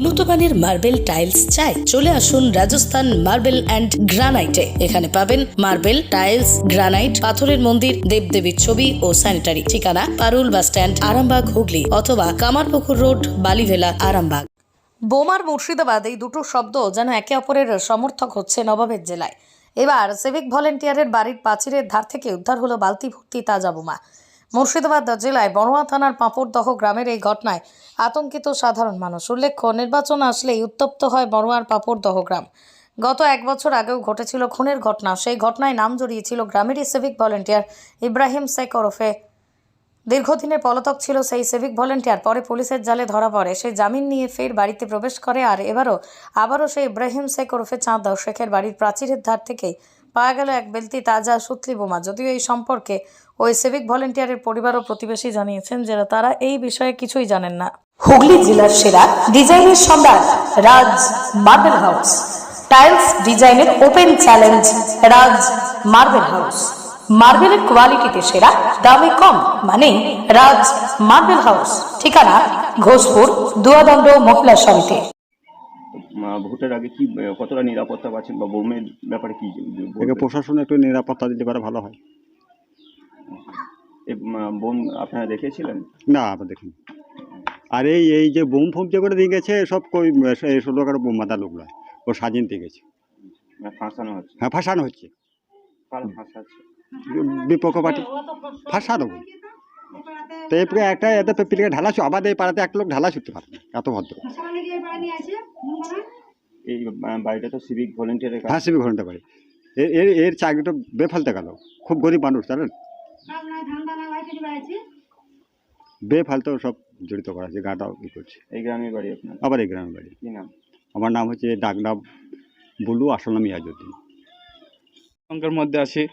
উন্নতমানের marble tiles চাই। চলে আসুন রাজস্থান মার্বেল অ্যান্ড গ্রানাইটে। এখানে পাবেন মার্বেল, টাইলস, গ্রানাইট, পাথরের মন্দির, দেবদেবীর ছবি ও স্যানিটারি। ঠিকানা, পারুল বাস স্ট্যান্ড, আরামবাগ, হুগলি অথবা কামারপুকুর রোড, বালিভেলা, আরামবাগ। বোমার মুর্শিদাবাদ, এই দুটো শব্দ যেন একে অপরের সমর্থক হচ্ছে নবাবের জেলায়। এবার সিভিক ভলেন্টিয়ারের বাড়ির পাঁচিরের ধার থেকে উদ্ধার হলো বালতি ভর্তি তাজা বোমা। মুর্শিদাবাদ জেলায় বড়ুয়া থানার পাঁপড়দহ গ্রামের এই ঘটনায় আতঙ্কিত সাধারণ মানুষ। উল্লেখ্য, নির্বাচন আসলেই উত্তপ্ত হয় বড়ুয়ার পাঁপড়দহ গ্রাম। গত এক বছর আগেও ঘটেছিল খুনের ঘটনা। সেই ঘটনায় নাম জড়িয়েছিল গ্রামেরই সিভিক ভলেন্টিয়ার ইব্রাহিম শেখ ওরফে। দীর্ঘদিনের পলাতক ছিল সেই সিভিক ভলেন্টিয়ার পরে পুলিশের জালে ধরা পড়ে। সে জামিন নিয়ে ফের বাড়িতে প্রবেশ করে আর এবারও, আবারও সেই ইব্রাহিম শেখ ওরফে চাঁদ শেখের বাড়ির প্রাচীরের ধার থেকেই পাওয়া গেল এক বেলতি তাজা সুতলি বোমা। যদিও এই সম্পর্কে ওই সিভিক ভলেন্টিয়ারের পরিবার ও প্রতিবেশী জানিয়েছেন যে তারা এই বিষয়ে কিছুই জানেন না। হুগলি জেলার সেরা ডিজাইনের সম্রাট রাজ মার্বেল হাউস। টাইলস ডিজাইনের open challenge Raj marble house. মার্বেলের কোয়ালিটিতে সেরা, দামে কম মানে রাজ মার্বেল হাউস। ঠিকানা ঘোষপুর, দুয়াদণ্ড মহিলা সমিতি। ভোটের আগে কি কতটা নিরাপত্তা পাচ্ছেন বা বোমের ব্যাপারে কি প্রশাসন একটু নিরাপত্তা দিতে পারে ভালো হয়। বোম আপনারা দেখেছিলেন না আমরা দেখিনি। আর এই এই যে বোম ফোম যে করে দিয়ে গেছে সব কই ষোলো কারও বোম মাথা লোক নয়। ও সাজিন দিয়ে গেছে। না ফাঁসানো হচ্ছে। হ্যাঁ ফাঁসানো হচ্ছে। বিপক্ষ পার্টি। ফাঁসানো। তো একটা এত ঢালা আমাদের এই পাড়াতে এক লোক ঢালা ছুটতে এত ভদ্র। এই বাড়িটা তো সিভিক ভলেন্টিয়ারের হ্যাঁ ঘণ্টা পারে এর এর চাকরিটা বেফালতে গেল। খুব গরিব মানুষ জানেন বেফালতে সব জড়িত করা আছে ই করছে। এই গ্রামের বাড়ি আপনার? আবার এই গ্রামের বাড়ি। কি নাম? আমার নাম হচ্ছে ডাকনাম বুলু আসল নাম ইয়াজুদ্দিন আতঙ্কের মধ্যে আছি।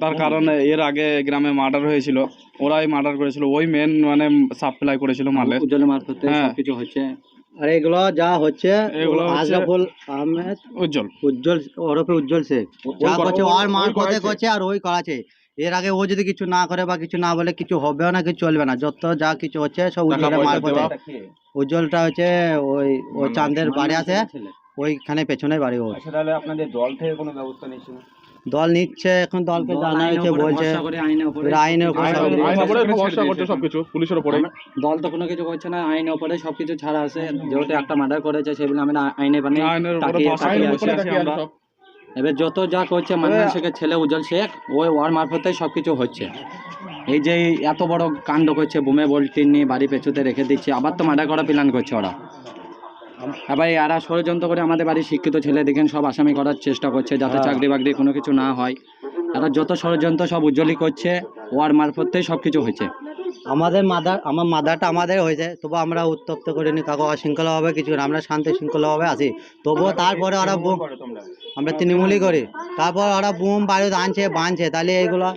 তার কারণ এর আগে গ্রামে মার্ডার হয়েছিল। ওরাই মার্ডার করেছিল। ওই মেন মানে সাপ্লাই করেছিল মালে। হ্যাঁ। সবকিছু হচ্ছে। আর এগুলো যা হচ্ছে এগুলো আশরাফুল আহমেদ উজ্জ্বল। উজ্জ্বল ওরফে উজ্জ্বল শেখ। যা করা- করছে মারফতে করছে। আর ওই করাছে এর আগে ও যদি কিছু না করে বা কিছু না বলে কিছু হবেও না কিছু চলবে না। যত যা কিছু হচ্ছে সব উজ্জ্বলের মারফতে। উজ্জ্বলটা হচ্ছে ওই ওই চাঁদের বাড়ি আছে। ওইখানে পেছনে বাড়ি ওর। আচ্ছা তাহলে আপনাদের দল থেকে কোনো ব্যবস্থা নিচ্ছে না? দল নিচ্ছে এখন দলকে জানা হয়েছে বলছে। আইনের উপর সবকিছু পুলিশের উপরে। দল তো কোনো কিছু করছে না আইনের উপরে সবকিছু ছাড়া আছে। যেহেতু একটা মার্ডার করেছে সেগুলো আমি না- আইনে মানে তাকিয়ে আমরা। সব। এবার যত যা করছে মান্নান শেখের ছেলে উজ্জ্বল শেখ ওই ওর মারফতেই সব কিছু হচ্ছে। এই যে এই এত বড় কাণ্ড করছে বোমে বলটিন নিয়ে বাড়ি পেছুতে রেখে দিচ্ছে আবার তো মার্ডার করা প্ল্যান করছে ওরা। এবার এরা ষড়যন্ত্র করে আমাদের বাড়ির শিক্ষিত ছেলে দেখেন সব আসামি করার চেষ্টা করছে যাতে চাকরি বাকরি কোনো কিছু না হয়। এরা যত ষড়যন্ত্র সব উজ্জ্বলই করছে ওয়ার মারফতেই সব কিছু হয়েছে। আমাদের মাদার আমার মাদারটা আমাদের হয়েছে তবু আমরা উত্তপ্ত করিনি কাকু অশৃঙ্খলা হবে কিছু না আমরা শান্তি শৃঙ্খলাভাবে আছি তবুও তারপরে ওরা বোম আমরা তৃণমূলই করি। তারপর ওরা বোম বাড়িতে আনছে বাঁধছে তাহলে এইগুলো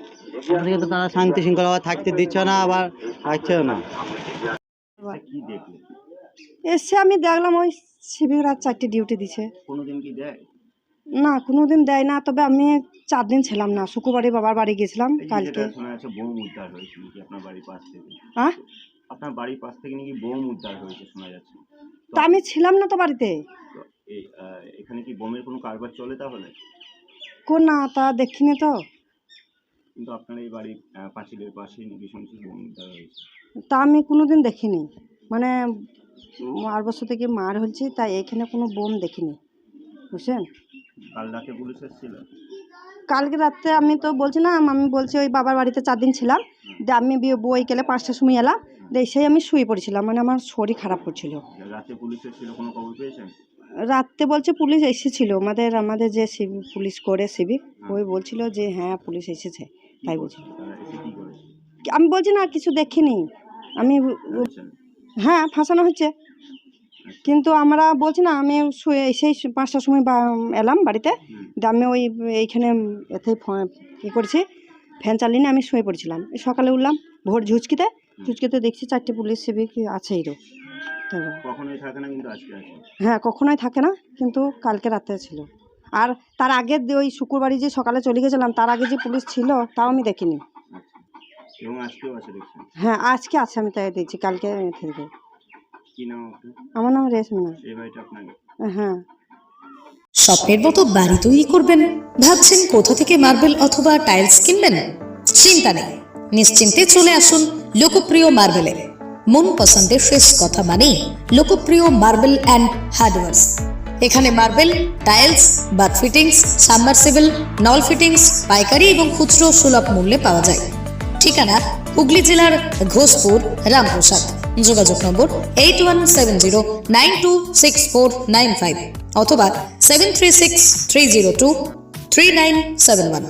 তারা শান্তি শৃঙ্খলাভাবে থাকতে দিচ্ছে না আবার রাখছেও না। এসছে আমি দেখলাম ওই শিবির রাত চারটে ডিউটি দিছে। কোনোদিন কি দেয়? না কোনো দিন দেয় না তবে আমি চার দিন ছিলাম না শুক্রবারে বাবার বাড়ি গেছিলাম কালকে। শোনা যাচ্ছে বোম উদ্ধার হয়েছে নাকি আপনার বাড়ির পাশ থেকে? হ্যাঁ আপনার বাড়ির পাশ থেকে নাকি বোম উদ্ধার হয়েছে শোনা যাচ্ছে। তা আমি ছিলাম না তো বাড়িতে। তো এই আহ, এখানে কি বোমের কোনো কারবার চলে তাহলে? কোন না তা দেখিনি তো। কিন্তু আপনার এই বাড়ির আহ, পাঁচিলের পাশেই নাকি শুনছি বোম উদ্ধার হয়েছে। তা আমি কোনো দিন দেখিনি। মানে আর বছর থেকে মার হচ্ছে তাই এখানে কোনো বোম দেখিনি। বুঝছেন? কালকে রাত্রে আমি তো বলছি না আমি বলছি ওই বাবার বাড়িতে চার দিন ছিলাম দিয়ে আমি বই গেলে পাঁচটার সময় এলাম সেই আমি শুয়ে পড়েছিলাম মানে আমার শরীর খারাপ করছিল। রাত্রে বলছে পুলিশ এসেছিল আমাদের আমাদের যে পুলিশ করে সিভিক ওই বলছিল যে হ্যাঁ পুলিশ এসেছে তাই বলছিল। আমি বলছি না কিছু দেখিনি। আমি হ্যাঁ ফাঁসানো হচ্ছে কিন্তু আমরা বলছি না আমি শুয়ে সেই পাঁচটার সময় বা এলাম বাড়িতে। আমি ওই এইখানে এতে কী করেছি ফ্যান চালিয়ে নিয়ে আমি শুয়ে পড়েছিলাম। সকালে উঠলাম ভোর ঝুঁচকিতে ঝুঁচকিতে দেখছি চারটে পুলিশ সিভিক আছে এরও হ্যাঁ কখনোই থাকে না কিন্তু কালকে রাতে ছিল। আর তার আগে ওই শুক্রবারই যে সকালে চলে গেছিলাম তার আগে যে পুলিশ ছিল তাও আমি দেখিনি আচ্ছা এবং আজকেও আছে দেখছেন হ্যাঁ আজকে আছে আমি তাই দেখছি কালকে থেকে কি নাম আপনার? আমার নাম রেশমিনা এই বাড়িটা আপনার? হ্যাঁ। স্বপ্নের মতো বাড়ি তৈরি করবেন? ভাবছেন কোথা থেকে মার্বেল অথবা টাইলস কিনবেন? চিন্তা নেই। নিশ্চিন্তে চলে আসুন লোকপ্রিয় মার্বেলে। মন পছন্দের শেষ কথা মানে লোকপ্রিয় মার্বেল অ্যান্ড হার্ডওয়ার্স এখানে marble tiles bath fittings submersible নল ফিটিংস পাইকারি এবং খুচরো সুলভ মূল্যে পাওয়া যায়। ঠিকানা হুগলি জেলার ঘোষপুর, রামপ্রসাদ। যোগাযোগ number eight one seven zero nine two six four nine five অথবা seven three six three zero two three nine seven one